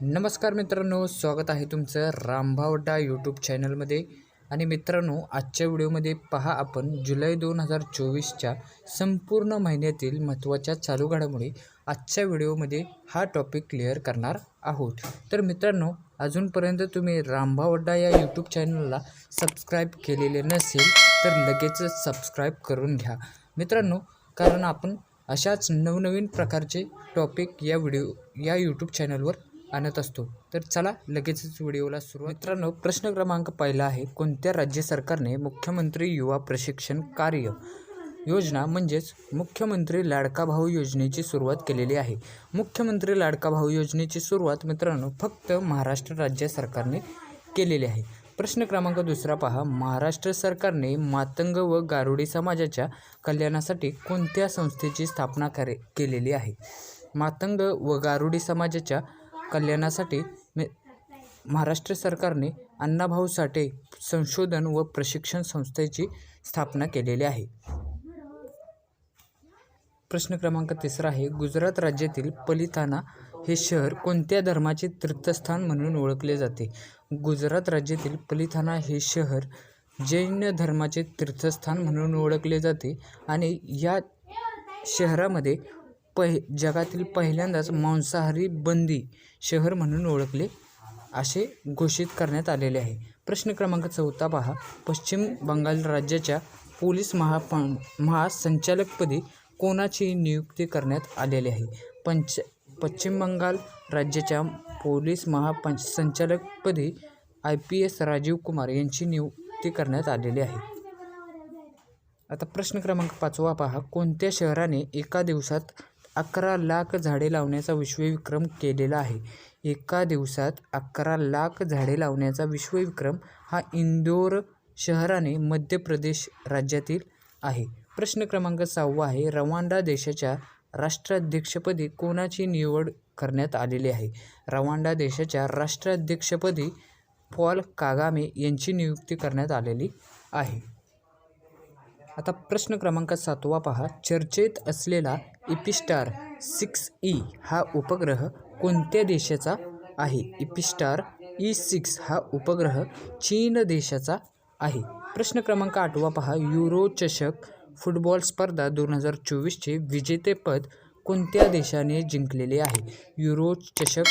नमस्कार मित्रांनो स्वागत आहे तुमचं रामभावडा यूट्यूब चॅनलमध्ये आणि मित्रांनो आजच्या व्हिडिओमध्ये पहा आपण जुलै दोन हजार चोवीसच्या संपूर्ण महिन्यातील महत्त्वाच्या चालू घडामोडी आजच्या व्हिडिओमध्ये हा टॉपिक क्लिअर करणार आहोत. तर मित्रांनो अजूनपर्यंत तुम्ही रामभावड्डा या यूट्यूब चॅनलला सबस्क्राईब केलेले नसेल तर लगेचच सबस्क्राईब करून घ्या. मित्रांनो कारण आपण अशाच नवनवीन प्रकारचे टॉपिक या व्हिडिओ या यूट्यूब चॅनलवर आणत असतो. तर चला लगेचच व्हिडिओला सुरू मित्रांनो प्रश्न क्रमांक पहिला आहे कोणत्या राज्य सरकारने मुख्यमंत्री युवा प्रशिक्षण कार्य योजना म्हणजेच मुख्यमंत्री लाडका भाऊ योजनेची सुरुवात केलेली आहे? मुख्यमंत्री लाडका भाऊ योजनेची सुरुवात मित्रांनो फक्त महाराष्ट्र राज्य सरकारने केलेली आहे. प्रश्न क्रमांक दुसरा पहा. महाराष्ट्र सरकारने मातंग व गारुडी समाजाच्या कल्याणासाठी कोणत्या संस्थेची स्थापना करे केलेली आहे? मातंग व गारुडी समाजाच्या कल्याणासाठी मे महाराष्ट्र सरकारने अण्णाभाऊ साठे संशोधन व प्रशिक्षण संस्थेची स्थापना केलेली आहे. प्रश्न क्रमांक तिसरा आहे गुजरात राज्यातील पलिताना हे शहर कोणत्या धर्माचे तीर्थस्थान म्हणून ओळखले जाते? गुजरात राज्यातील पलिथाना हे शहर जैन धर्माचे तीर्थस्थान म्हणून ओळखले जाते आणि या शहरामध्ये पहि जगातील पहिल्यांदाच मांसाहारी बंदी शहर म्हणून ओळखले असे घोषित करण्यात आलेले आहे. प्रश्न क्रमांक चौथा पहा. पश्चिम बंगाल राज्याच्या पोलीस महाप महासंचालकपदी कोणाची नियुक्ती करण्यात आलेली आहे? पंच पश्चिम बंगाल राज्याच्या पोलीस महापंच संचालकपदी I P S Rajeev Kumar यांची नियुक्ती करण्यात आलेली आहे. आता प्रश्न क्रमांक पाचवा पहा. कोणत्या शहराने एका दिवसात अकरा लाख झाडे लावण्याचा विश्वविक्रम केलेला आहे. एका दिवसात अकरा लाख झाडे लावण्याचा विश्वविक्रम हा इंदोर शहराने मध्य प्रदेश राज्यातील आहे. प्रश्न क्रमांक सहावा आहे. रवांडा देशाच्या राष्ट्राध्यक्षपदी कोणाची निवड करण्यात आलेली आहे? रवांडा देशाच्या राष्ट्राध्यक्षपदी पॉल कागामे यांची नियुक्ती करण्यात आलेली आहे. आता प्रश्न क्रमांक सातवा पहा. चर्चेत असलेला इपिस्टार सिक्स ई हा उपग्रह कोणत्या देशाचा आहे? इपिस्टार ई सिक्स हा उपग्रह चीन देशाचा आहे. प्रश्न क्रमांक आठवा पहा. युरो चषक फुटबॉल स्पर्धा दोन हजार चोवीसचे विजेतेपद कोणत्या देशाने जिंकलेले आहे? युरो चषक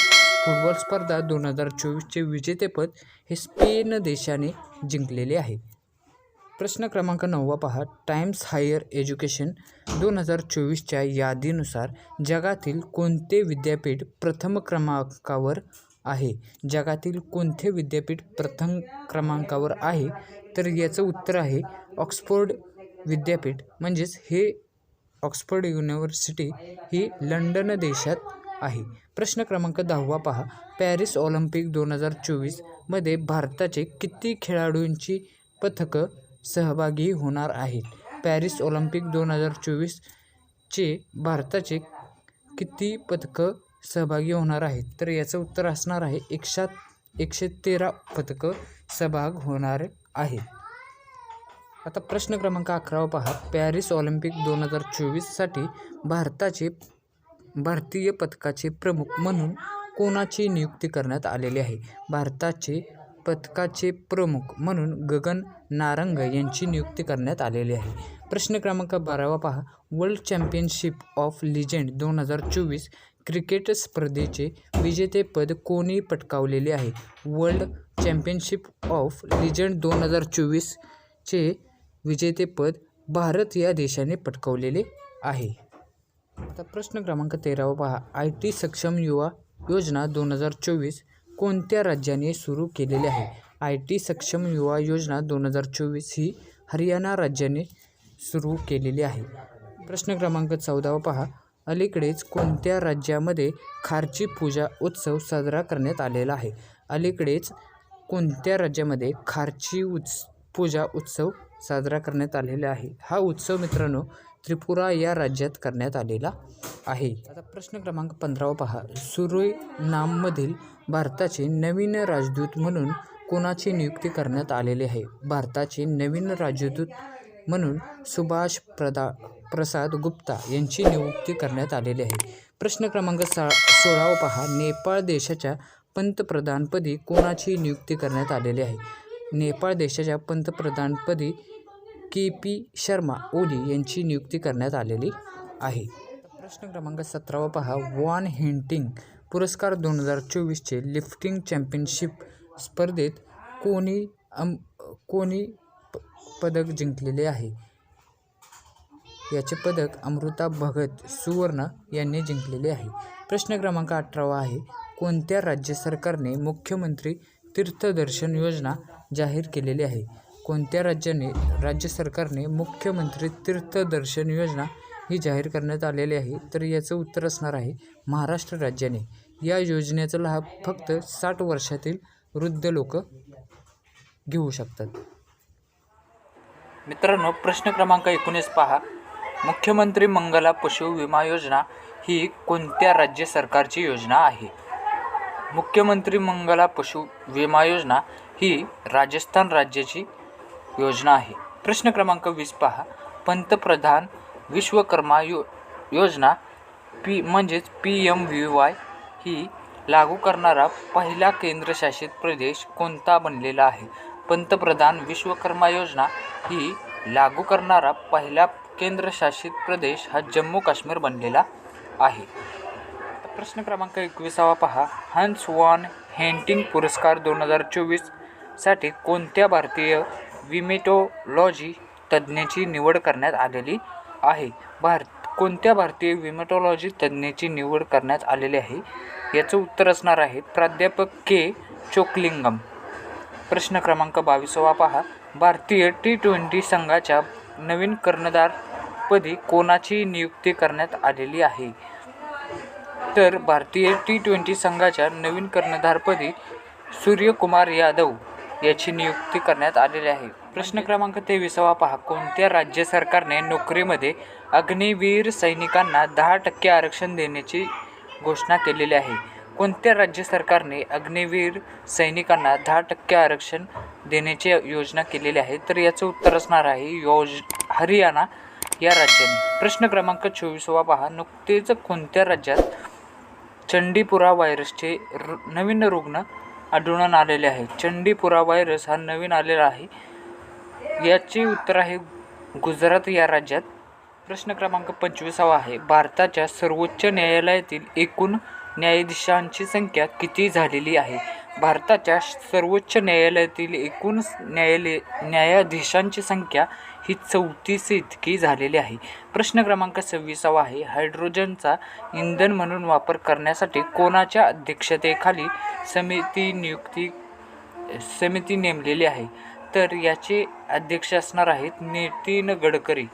फुटबॉल स्पर्धा दोन हजार चोवीसचे विजेतेपद हे स्पेन देशाने जिंकलेले आहे. प्रश्न क्रमांक नववा पहा. टाइम्स हायर एज्युकेशन दोन हजार चोवीसच्या यादीनुसार जगातील कोणते विद्यापीठ प्रथम क्रमांकावर आहे? जगातील कोणते विद्यापीठ प्रथम क्रमांकावर आहे? तर याचं उत्तर आहे ऑक्सफोर्ड विद्यापीठ. म्हणजेच हे ऑक्सफोर्ड युनिव्हर्सिटी ही लंडन देशात आहे. प्रश्न क्रमांक दहावा पहा. पॅरिस ऑलिम्पिक दोन हजार चोवीसमध्ये भारताचे किती खेळाडूंची पथकं सहभागी होणार आहेत. पॅरिस ऑलिम्पिक दोन हजार चोवीसचे भारताचे किती पथकं सहभागी होणार आहेत? तर याचं उत्तर असणार आहे एकशात एकशे तेरा पथकं सहभाग होणार आहेत. आता प्रश्न क्रमांक अकरावा पहा. पॅरिस ऑलिम्पिक दोन हजार चोवीससाठी भारताचे भारतीय पथकाचे प्रमुख म्हणून कोणाची नियुक्ती करण्यात आलेली आहे? भारताचे पथकाचे प्रमुख म्हणून गगन नारंग यांची नियुक्ती करण्यात आलेली आहे. प्रश्न क्रमांक बारावा पहा. वर्ल्ड चॅम्पियनशिप ऑफ लिजेंड दोन हजार चोवीस क्रिकेट स्पर्धेचे विजेतेपद कोणी पटकावलेले आहे? वर्ल्ड चॅम्पियनशिप ऑफ लिजेंड दोन हजार चोवीसचे विजेतेपद भारत या देशाने पटकावलेले आहे. आता प्रश्न क्रमांक तेरावा पहा. आय टी सक्षम युवा योजना दोन हजार चोवीस कोणत्या राज्याने सुरू केलेली आहे? आय टी सक्षम युवा योजना दोन हजार चोवीस ही हरियाणा राज्याने सुरू केलेली आहे. प्रश्न क्रमांक चौदावा पहा. अलीकडेच कोणत्या राज्यामध्ये खारची पूजा उत्सव साजरा करण्यात आलेला आहे? अलीकडेच कोणत्या राज्यामध्ये खारची उत्स पूजा उत्सव साजरा करण्यात आलेला आहे? हा उत्सव मित्रांनो त्रिपुरा या राज्यात करण्यात आलेला आहे. आता प्रश्न क्रमांक पंधरावा पहा. सुरिनाममधील भारताचे नवीन राजदूत म्हणून कोणाची नियुक्ती करण्यात आलेली आहे? भारताचे नवीन राजदूत म्हणून सुभाष प्रदा प्रसाद गुप्ता यांची नियुक्ती करण्यात आलेली आहे. प्रश्न क्रमांक सा सोळावा पहा. नेपाळ देशाच्या पंतप्रधानपदी कोणाची नियुक्ती करण्यात आलेली आहे? नेपाळ देशाच्या पंतप्रधानपदी के पी शर्मा ओली यांची नियुक्ती करण्यात आलेली आहे. प्रश्न क्रमांक सतरावा पहा. वॉन हेंटिंग पुरस्कार दोन हजार चोवीसचे लिफ्टिंग चॅम्पियनशिप स्पर्धेत कोणी अम कोणी प पदक जिंकलेले आहे? याचे पदक अमृता भगत सुवर्ण यांनी जिंकलेले आहे. प्रश्न क्रमांक अठरावा आहे. कोणत्या राज्य सरकारने मुख्यमंत्री तीर्थदर्शन योजना जाहीर केलेली आहे? कोणत्या राज्याने राज्य सरकारने मुख्यमंत्री तीर्थदर्शन योजना ही जाहीर करण्यात आलेली आहे? तर याचं उत्तर असणार आहे महाराष्ट्र राज्याने. या योजनेचा लाभ फक्त साठ वर्षातील वृद्ध लोक घेऊ शकतात. मित्रांनो प्रश्न क्रमांक एकोणीस पहा. मुख्यमंत्री मंगला पशु विमा योजना ही कोणत्या राज्य सरकारची योजना आहे? मुख्यमंत्री मंगला पशु विमा योजना ही राजस्थान राज्याची योजना आहे. प्रश्न क्रमांक वीस पहा. पंतप्रधान विश्वकर्मा यो योजना पी म्हणजेच पी एम व्ही वाय ही लागू करणारा पहिला केंद्रशासित प्रदेश कोणता बनलेला आहे? पंतप्रधान विश्वकर्मा योजना ही लागू करणारा पहिला केंद्रशासित प्रदेश हा जम्मू काश्मीर बनलेला आहे. प्रश्न क्रमांक एकविसावा पहा. हन्स वॉन हेंटिंग पुरस्कार दोन हजार चोवीससाठी कोणत्या भारतीय विमेटोलॉजी तज्ज्ञाची निवड करण्यात आलेली आहे. भारत कोणत्या भारतीय विमेटोलॉजी तज्ज्ञाची निवड करण्यात आलेली आहे? याचं उत्तर असणार आहे प्राध्यापक के. चोकलिंगम. प्रश्न क्रमांक बावीसवा पहा. भारतीय टी ट्वेंटी संघाच्या नवीन कर्णधारपदी कोणाची नियुक्ती करण्यात आलेली आहे? तर भारतीय टी ट्वेंटी संघाच्या नवीन कर्णधारपदी सूर्यकुमार यादव. याची नियुक्ती करण्यात आलेली आहे. प्रश्न क्रमांक तेविसावा पहा. कोणत्या राज्य सरकारने नोकरीमध्ये अग्निवीर सैनिकांना दहा टक्के आरक्षण देण्याची घोषणा केलेली आहे? कोणत्या राज्य सरकारने अग्निवीर सैनिकांना दहा टक्के आरक्षण देण्याची योजना केलेली आहे? तर याचं उत्तर असणार आहे योज हरियाणा या राज्याने. प्रश्न क्रमांक चोवीसवा पहा. नुकतेच कोणत्या राज्यात चंडीपुरा व्हायरसचे र नवीन रुग्ण आढळून आलेले आहे. चंडीपुरा व्हायरस हा नवीन आलेला आहे. याचे उत्तर आहे गुजरात या राज्यात. प्रश्न क्रमांक पंचवीसावा आहे. भारताच्या सर्वोच्च न्यायालयातील एकूण न्यायाधीशांची संख्या किती झालेली आहे? भारताच्या सर्वोच्च न्यायालयातील एकूण न्यायालय न्यायाधीशांची संख्या ही चौतीस इतकी झालेली आहे. प्रश्न क्रमांक सव्वीसावा आहे हायड्रोजनचा इंधन म्हणून वापर करण्यासाठी कोणाच्या अध्यक्षतेखाली समिती नियुक्ती समिती नेमलेली आहे? तर याचे अध्यक्ष असणार आहेत नितीन गडकरी.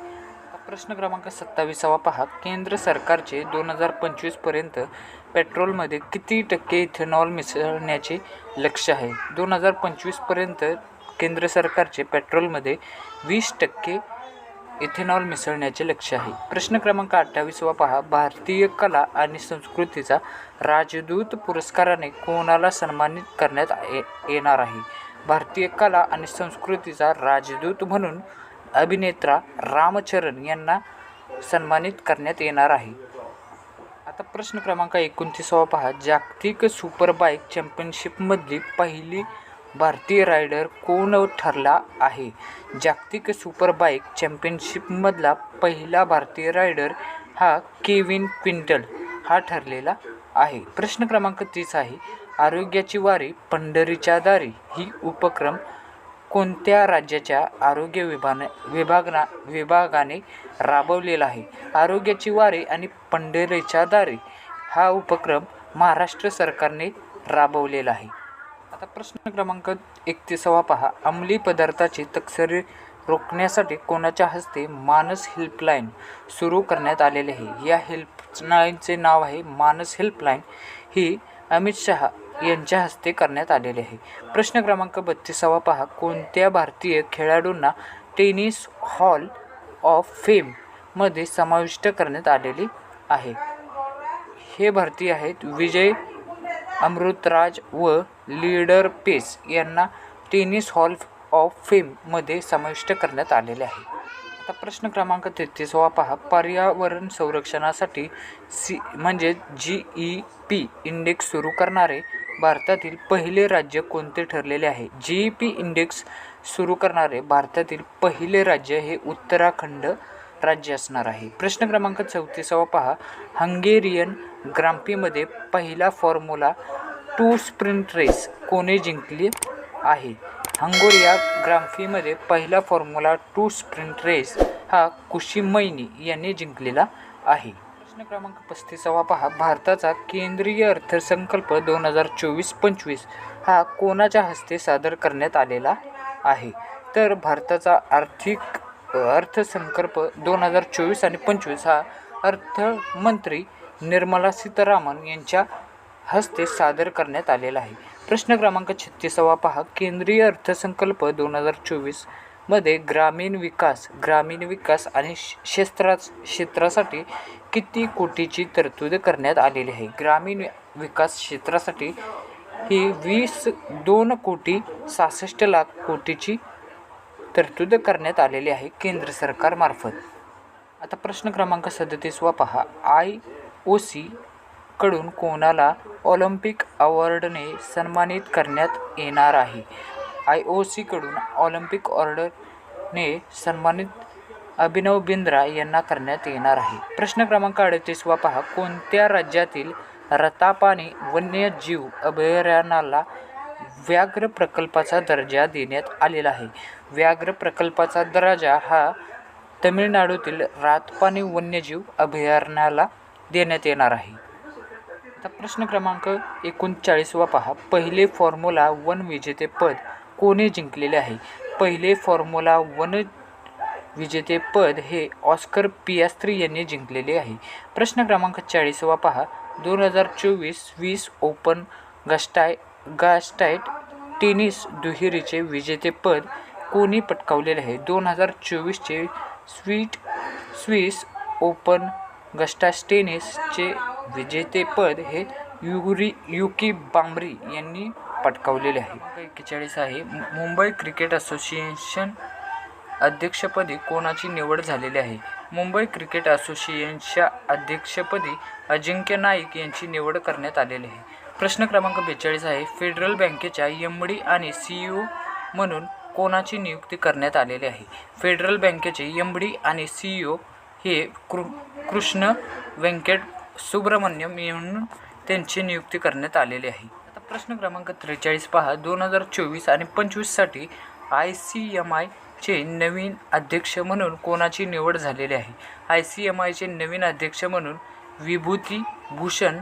प्रश्न क्रमांक सत्तावीसावा पहा. केंद्र सरकारचे दोन हजार पंचवीसपर्यंत पेट्रोलमध्ये किती टक्के इथेनॉल मिसळण्याचे लक्ष आहे? दोन हजार पंचवीसपर्यंत केंद्र सरकारचे पेट्रोलमध्ये वीस टक्के इथेनॉल मिसळण्याचे लक्ष आहे. प्रश्न क्रमांक अठ्ठावीसवा पहा. भारतीय कला आणि संस्कृतीचा राजदूत पुरस्काराने कोणाला सन्मानित करण्यात ये येणार आहे? भारतीय कला आणि संस्कृतीचा राजदूत म्हणून अभिनेत्रा रामचरण यांना सन्मानित करण्यात येणार आहे. आता प्रश्न क्रमांक एकोणतीसावा पहा. जागतिक सुपरबाईक चॅम्पियनशिपमधली पहिली भारतीय रायडर कोण ठरला आहे? जागतिक सुपरबाईक चॅम्पियनशिपमधला पहिला भारतीय रायडर हा केविन क्विंटल हा ठरलेला आहे. प्रश्न क्रमांक तीस आहे. आरोग्याची वारी पंढरीच्या दारी ही उपक्रम कोणत्या राज्याच्या आरोग्य विभाने विभागना विभागाने राबवलेला आहे? आरोग्याची वारी आणि पंढरीच्या दारी हा उपक्रम महाराष्ट्र सरकारने राबवलेला आहे. आता प्रश्न क्रमांक एकतीसावा पहा. अंमली पदार्थाची तक्सरी रोखण्यासाठी कोणाच्या हस्ते मानस हेल्पलाईन सुरू करण्यात आलेले आहे? या हेल्पलाईनचे नाव आहे मानस हेल्पलाईन. ही अमित शहा यांच्या हस्ते करण्यात आलेले आहे. प्रश्न क्रमांक बत्तीसावा पहा. कोणत्या भारतीय खेळाडूंना टेनिस हॉल ऑफ फेममध्ये समाविष्ट करण्यात आलेली आहे? हे भारतीय आहेत विजय अमृतराज व लीडर पेस यांना टेनिस हॉल ऑफ फेममध्ये समाविष्ट करण्यात आलेले आहे. आता प्रश्न क्रमांक तेहतीसवा पहा. पर्यावरण संरक्षणासाठी सी म्हणजे जी ई पी इंडेक्स सुरू करणारे भारतातील पहिले राज्य कोणते ठरलेले आहे? जी ई पी इंडेक्स सुरू करणारे भारतातील पहिले राज्य हे उत्तराखंड राज्य असणार आहे. प्रश्न क्रमांक चौतीसावा पहा. हंगेरियन ग्राम्पीमध्ये पहिला फॉर्म्युला टू स्प्रिंट रेस कोणी जिंकली आहे? हंगोरिया ग्राम्फीमध्ये पहिला फॉर्म्युला टू स्प्रिंट रेस हा कुशी मैनी यांनी जिंकलेला आहे. प्रश्न क्रमांक पस्तीसावा पहा. भारताचा केंद्रीय अर्थसंकल्प दोन हजार चोवीस पंचवीस हा कोणाच्या हस्ते सादर करण्यात आलेला आहे? तर भारताचा आर्थिक अर्थसंकल्प दोन हजार चोवीस आणि पंचवीस हा अर्थमंत्री निर्मला सीतारामन यांच्या हस्ते सादर करण्यात आलेला आहे. प्रश्न क्रमांक छत्तीसावा पहा. केंद्रीय अर्थसंकल्प दोन हजार चोवीसमध्ये ग्रामीण विकास ग्रामीण विकास आणि क्षेत्रा क्षेत्रासाठी किती कोटीची तरतूद करण्यात आलेली आहे? ग्रामीण विकास क्षेत्रासाठी ही वीस दोन कोटी सहासष्ट लाख कोटीची तरतूद करण्यात आलेली आहे केंद्र सरकारमार्फत. आता प्रश्न क्रमांक सदतीसवा पहा. आय ओ सी कडून कोणाला ऑलिम्पिक अवॉर्डने सन्मानित करण्यात येणार आहे? आय ओ सीकडून ऑलिम्पिक ऑर्डरने सन्मानित अभिनव बिंद्रा यांना करण्यात येणार आहे. प्रश्न क्रमांक अडतीसवा पहा. कोणत्या राज्यातील रतापानी वन्यजीव अभयारण्याला व्याघ्र प्रकल्पाचा दर्जा देण्यात आलेला आहे? व्याघ्र प्रकल्पाचा दर्जा हा तमिळनाडूतील रातपाणी वन्यजीव अभयारण्याला देण्यात येणार आहे. आता प्रश्न क्रमांक एकोणचाळीसवा पहा. पहिले फॉर्म्युला वन विजेतेपद कोणी जिंकलेले आहे? पहिले फॉर्म्युला वन विजेतेपद हे ऑस्कर पियास्त्री यांनी जिंकलेले आहे. प्रश्न क्रमांक चाळीसवा पहा. दोन हजार चोवीस वीस ओपन गस्टाय गास्टाईट टेनिस दुहेरीचे विजेतेपद कोणी पटकावलेले आहे? दोन हजार चोवीसचे स्वीट स्विस ओपन गस्टास टेनिसचे विजेतेपद हे युरी युकी बांबरी यांनी पटकावलेले आहे. एकेचाळीस आहे. मु- मुंबई क्रिकेट असोसिएशन अध्यक्षपदी कोणाची निवड झालेली आहे? मुंबई क्रिकेट असोसिएशनच्या अध्यक्षपदी अजिंक्य नाईक यांची निवड करण्यात आलेली आहे. प्रश्न क्रमांक बेचाळीस आहे. फेडरल बँकेच्या एम डी आणि सी ओ म्हणून कोणाची नियुक्ती करण्यात आलेली आहे? फेडरल बँकेचे एम डी आणि सी ओ हे कृ कृष्ण व्यंकट सुब्रमण्यम म्हणून त्यांची नियुक्ती करण्यात आलेली आहे. आता प्रश्न क्रमांक त्रेचाळीस पहा. दोन हजार चोवीस आणि पंचवीससाठी आय सी एम आयचे नवीन अध्यक्ष म्हणून कोणाची निवड झालेली आहे? आय सी एम आयचे नवीन अध्यक्ष म्हणून विभूती भूषण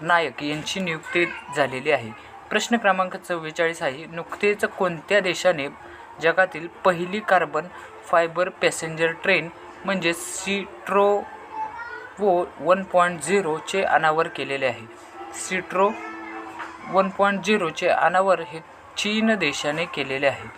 नायक यांची नियुक्ती झालेली आहे. प्रश्न क्रमांक चव्वेचाळीस आहे. नुकतेच कोणत्या देशाने जगातील पहिली कार्बन फायबर पॅसेंजर ट्रेन म्हणजे सिट्रो वो वन पॉईंट झिरोचे अनावर केलेले आहे. सिट्रो वन पॉईंट झिरोचे अनावर हे चीन देशाने केलेले आहे.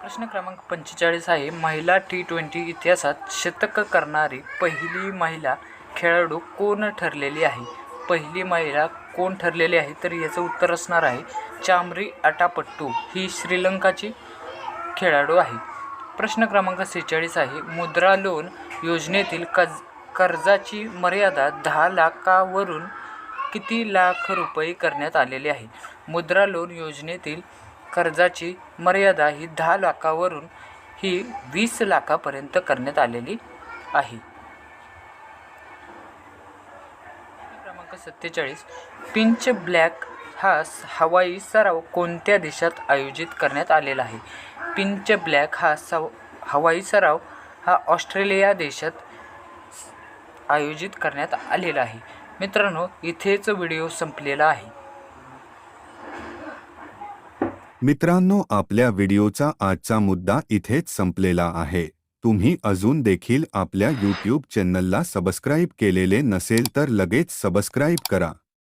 प्रश्न क्रमांक पंचेचाळीस आहे महिला टी ट्वेंटी इतिहासात शतक करणारी पहिली महिला खेळाडू कोण ठरलेली आहे? पहिली महिला कोण ठरलेली आहे? तर याचं उत्तर असणार आहे चामरी अटापट्टू ही श्रीलंकाची खेळाडू आहे. प्रश्न क्रमांक सेहेचाळीस आहे मुद्रा लोन योजनेतील कज कर्जाची मर्यादा दहा लाखावरून किती लाख रुपये करण्यात आलेली आहे? मुद्रा लोन योजनेतील कर्जाची मर्यादा ही दहा लाखावरून ही वीस लाखापर्यंत करण्यात आलेली आहे. क्रमांक सत्तेचाळीस. पिंच ब्लॅक हा स- हवाई सराव कोणत्या देशात आयोजित करण्यात आलेला आहे? पिंच ब्लॅक हा सव हवाई सराव हा ऑस्ट्रेलिया देशात आयोजित करण्यात आलेला आहे. मित्रांनो इथेच व्हिडिओ संपलेला आहे. मित्रांनो आपल्या व्हिडिओचा आजचा मुद्दा इथेच संपलेला आहे. तुम्ही अजून देखील आपल्या यूट्यूब चॅनलला सबस्क्राईब केलेले नसेल तर लगेच सबस्क्राईब करा.